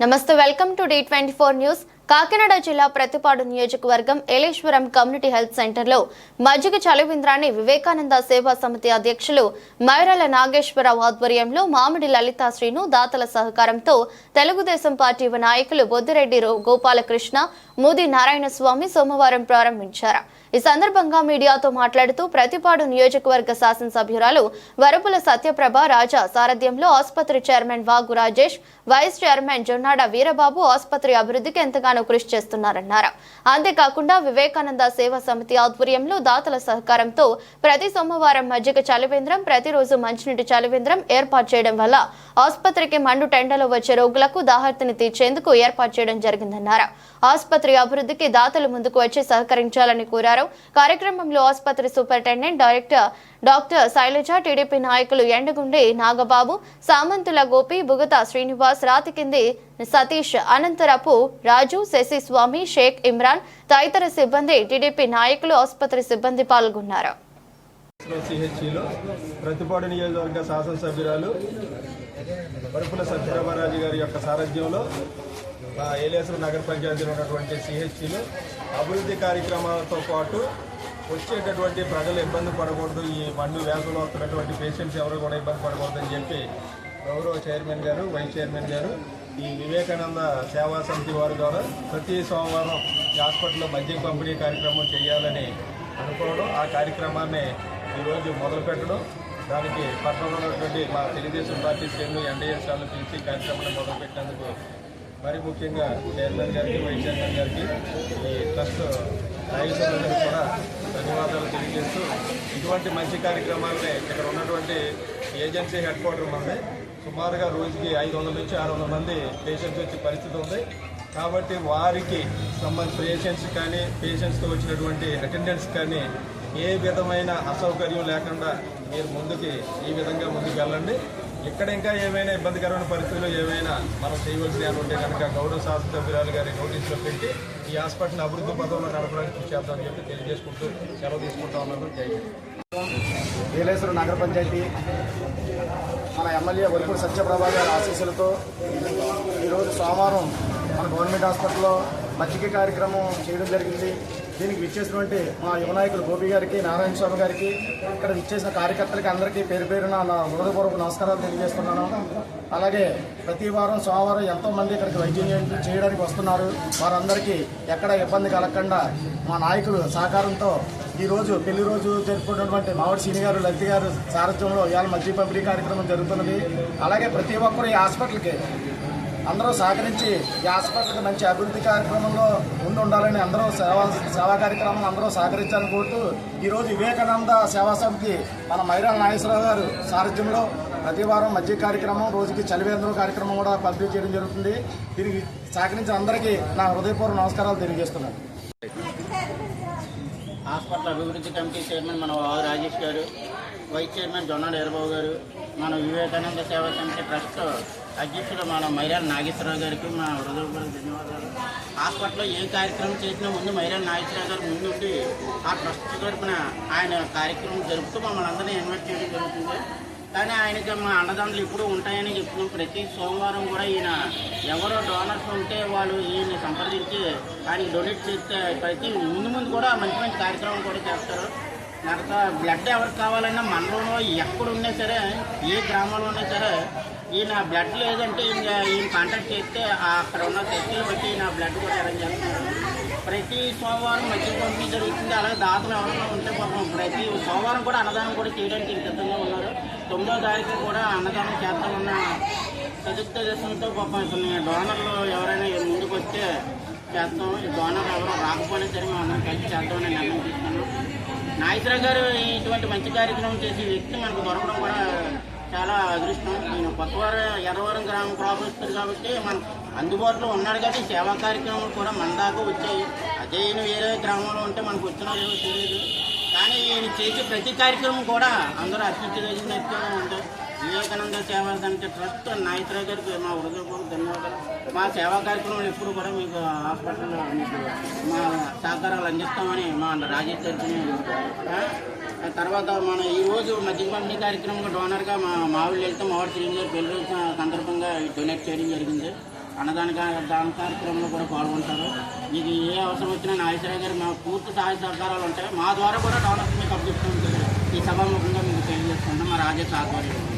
నమస్తే welcome to the twenty four news. Kakinada జిల్లా ప్రతిపాడు నియోజకవర్గం ఏలేశ్వరం కమ్యూనిటీ హెల్త్ సెంటర్లో మజ్జిగ చలివింద్రాన్ని వివేకానంద సేవా సమితి అధ్యక్షులు మైరాల నాగేశ్వరరావు ఆధ్వర్యంలో మామిడి లలితా శ్రీను దాతల సహకారంతో తెలుగుదేశం పార్టీ నాయకులు బొద్దిరెడ్డి రో- గోపాలకృష్ణ మోదీ నారాయణ స్వామి సోమవారం ప్రారంభించారు. ఈ సందర్భంగా మీడియాతో మాట్లాడుతూ ప్రతిపాడు నియోజకవర్గ శాసనసభ్యురాలు వరపుల సత్యప్రభ రాజా సారథ్యంలో ఆసుపత్రి chairman Vagu Rajesh vice chairman Jonnada Veerababu ఆసుపత్రి అభివృద్ధికి ఎంతగానో కృషి చేస్తున్నారన్నారు. అంతేకాకుండా వివేకానంద సేవా సమితి ఆధ్వర్యంలో దాతల సహకారంతో ప్రతి సోమవారం మజ్జిగ చలివేంద్రం ప్రతిరోజు మంచినీటి చలివేంద్రం ఏర్పాటు చేయడం వల్ల ఆసుపత్రికి మండు టెండలో వచ్చే రోగులకు దాహర్తిని తీర్చేందుకు ఏర్పాటు చేయడం జరిగిందన్నారు. ఆసుపత్రి అభివృద్ధికి దాతలు ముందుకు వచ్చి సహకరించాలని కోరారు. కార్యక్రమంలో ఆసుపత్రి superintendent director doctor Sailaja TDP నాయకులు ఎండగుండి నాగబాబు సామంతుల గోపి బుగత శ్రీనివాస్ రాతి కింది సతీష్ అనంతరపు రాజు శశి స్వామి షేక్ ఇమ్రాన్ తదితర సిబ్బంది టీడీపీ నాయకులు ఆసుపత్రి సిబ్బంది పాల్గొన్నారు. ప్రతిపాడు నియోజకవర్గ శాసనసభ్యురాలు పరుపుల సత్యరామరాజు గారి యొక్క సారథ్యంలో ఏలేశ్వరం నగర పంచాయతీలో ఉన్నటువంటి సిహెచ్సిలు అభివృద్ధి కార్యక్రమాలతో పాటు వచ్చేటటువంటి ప్రజలు ఇబ్బంది పడకూడదు ఈ మండు వ్యాధులు వస్తున్నటువంటి పేషెంట్స్ ఎవరు కూడా ఇబ్బంది పడకూడదని చెప్పి గౌరవ చైర్మన్ గారు వైస్ చైర్మన్ గారు ఈ వివేకానంద సేవా సమితి వారి ద్వారా ప్రతి సోమవారం ఈ హాస్పిటల్లో మద్యం పంపిణీ కార్యక్రమం చేయాలని అనుకోవడం ఆ కార్యక్రమాన్ని ఈరోజు మొదలుపెట్టడం దానికి పట్టణంలో ఉన్నటువంటి మా తెలుగుదేశం పార్టీ శ్రేణులు ఎన్డీఎస్ వాళ్ళు పిలిచి కార్యక్రమాన్ని మొదలుపెట్టినందుకు మరి ముఖ్యంగా చైర్మన్ గారికి వైస్ చైర్మన్ గారికి ఈ ట్రస్ట్ నాయకులందరికీ కూడా ధన్యవాదాలు తెలియజేస్తూ ఇటువంటి మంచి కార్యక్రమాలని ఇక్కడ ఉన్నటువంటి ఏజెన్సీ హెడ్ క్వార్టర్ మంది. సుమారుగా రోజుకి ఐదు వందల నుంచి ఆరు వందల మంది పేషెంట్స్ వచ్చే పరిస్థితి ఉంది. కాబట్టి వారికి సంబంధించిన పేషెంట్స్ కానీ పేషెంట్స్తో వచ్చినటువంటి అటెండెంట్స్ కానీ ఏ విధమైన అసౌకర్యం లేకుండా మీరు ముందుకి ఈ విధంగా ముందుకు వెళ్ళండి ఇక్కడ ఇంకా ఏమైనా ఇబ్బందికరమైన పరిస్థితుల్లో ఏమైనా మనం అని ఉంటే కనుక గౌరవ శాసనసభ్యురాలు గారి నోటీసులో పెట్టి ఈ హాస్పిటల్ అభివృద్ధి పదంలో నడపడానికి కృషి చేద్దామని చెప్పి తెలియజేసుకుంటూ సెలవు తీసుకుంటా ఉన్నాను జై హింద్. నగర పంచాయతీ మన ఎమ్మెల్యే వల్పూడి సత్యప్రభా గారి ఆశీస్సులతో ఈరోజు సోమవారం మన గవర్నమెంట్ హాస్పిటల్లో మజ్జిగ కార్యక్రమం చేయడం జరిగింది దీనికి విచ్చేసినటువంటి మా యువనాయకులు గోపి గారికి నారాయణ స్వామి గారికి ఇక్కడ విచ్చేసిన కార్యకర్తలకి అందరికీ పేరు పేరున నా హృదయపూర్వక నమస్కారాలు తెలియజేస్తున్నాను. అలాగే ప్రతి వారం సోమవారం ఎంతోమంది ఇక్కడికి వైద్యం చేయడానికి వస్తున్నారు. వారందరికీ ఎక్కడ ఇబ్బంది కలగకుండా మా నాయకులు సహకారంతో ఈరోజు పెళ్ళి రోజు జరుపుకున్నటువంటి మావిడి సీని గారు లలిత గారు సారథ్యంలో ఇవాళ మధ్య పంపిణీ కార్యక్రమం జరుగుతున్నది. అలాగే ప్రతి ఒక్కరు ఈ హాస్పిటల్కి అందరూ సహకరించి ఈ ఆసుపత్రికి మంచి అభివృద్ధి కార్యక్రమంలో ఉండి ఉండాలని అందరూ సేవా సేవా కార్యక్రమం అందరూ సహకరించాలని కోరుతూ ఈరోజు వివేకానంద సేవా సమితి మన మైరా నాగేశ్వరరావు గారు సారథ్యంలో ప్రతి వారం మధ్య కార్యక్రమం రోజుకి చలివేంద్రం కార్యక్రమం కూడా పంపిణీ చేయడం జరుగుతుంది. దీనికి సహకరించిన అందరికీ నా హృదయపూర్వ నమస్కారాలు తెలియజేస్తున్నాను. హాస్పిటల్ అభివృద్ధి కమిటీ చైర్మన్ మన రాజేష్ గారు. వైస్ చైర్మన్ జొన్నాడు ఎరబాబు గారు మన వివేకానంద సేవా సమితి ట్రస్ట్ అధ్యక్షుడు మన మైరాల నాగేశ్వరరావు గారికి మా హృదయపూర్వక ధన్యవాదాలు. హాస్పిటల్లో ఏ కార్యక్రమం చేసినా ముందు మైరాల నాగేశ్వరరావు గారు ముందుండి ఆ ట్రస్ట్ తరపున ఆయన కార్యక్రమం జరుపుతూ మమ్మల్ని అందరినీ ఇన్వైట్ చేయడం జరుగుతుంది. కానీ ఆయనకి మా అన్నదండలు ఇప్పుడు ఉంటాయని చెప్తున్నాం ప్రతి సోమవారం కూడా ఈయన ఎవరో డోనర్స్ ఉంటే వాళ్ళు ఈయన్ని సంప్రదించి ఆయనకి డొనేట్ చేస్తే ప్రతి ముందు ముందు కూడా మంచి మంచి కార్యక్రమం కూడా చేస్తారు. నాకు బ్లడ్ ఎవరికి కావాలన్నా మనలోనో ఎక్కడున్నా సరే ఏ గ్రామంలో ఉన్నా సరే ఈయన బ్లడ్ లేదంటే ఇంకా ఈయన కాంటాక్ట్ చేస్తే అక్కడ ఉన్న టెస్టులు బట్టి ఈయన బ్లడ్ కూడా అరేంజ్ చేస్తున్నారు ప్రతి సోమవారం మధ్య పంపిణీ జరుగుతుంది. అలాగే దాతలు ఎవరైనా ఉంటే పాపం ప్రతి సోమవారం కూడా అన్నదానం కూడా చేయడానికి సిద్ధంగా ఉన్నారు. తొమ్మిదో తారీఖు కూడా అన్నదానం చేస్తామన్న సదుద్దేశంతో పాపం కొన్ని డోనర్లు ఎవరైనా ముందుకు వస్తే చేస్తాం. ఈ డోనర్ ఎవరో రాకపోయినా సరే మేము అందరం కలిసి చేద్దామని నిర్ణయం తీసుకున్నాం. నాగేశ్వరరావు గారు ఇటువంటి మంచి కార్యక్రమం చేసే వ్యక్తి మనకు దొరకడం కూడా చాలా అదృష్టం. నేను కొత్తవారం ఎర్రవరం గ్రామం ప్రాపరిస్తుంది కాబట్టి మన అందుబాటులో ఉన్నాడు కాబట్టి సేవా కార్యక్రమాలు కూడా మన దాకా వచ్చాయి. అదే ఈయన వేరే గ్రామంలో ఉంటే మనకు వచ్చినా లేవో తెలియదు. కానీ ఈయన చేసే ప్రతి కార్యక్రమం కూడా అందరూ అర్పించదగినట్టుగా ఉంది వివేకానంద సేవా ట్రస్ట్ నాయకురావు గారికి మా హృదయపూర్వక ధన్యవాదాలు. మా సేవా కార్యక్రమం ఎప్పుడు కూడా మీకు హాస్పిటల్లో మీకు మా సహకారాలు అందిస్తామని మా రాజేష్ గారికి తర్వాత మన ఈ రోజు మధ్య కార్యక్రమంలో డోనర్గా మా మావిడి వెళ్తే మావిడి శ్రీని గారు పెళ్ళి సందర్భంగా డొనేట్ చేయడం జరిగింది. అన్నదాన కా- దాన కార్యక్రమంలో కూడా పాల్గొంటారు. మీకు ఏ అవసరం వచ్చినా నాగేశ్వరరావు గారు మా పూర్తి సహాయ సహకారాలు ఉంటాయి. మా ద్వారా కూడా డోనర్స్ మీకు అప్పగిస్తూ ఉంటుంది ఈ సభాముఖంగా మీకు తెలియజేసుకుంటాం. మా రాజేష్ ఆధ్వర్యంలో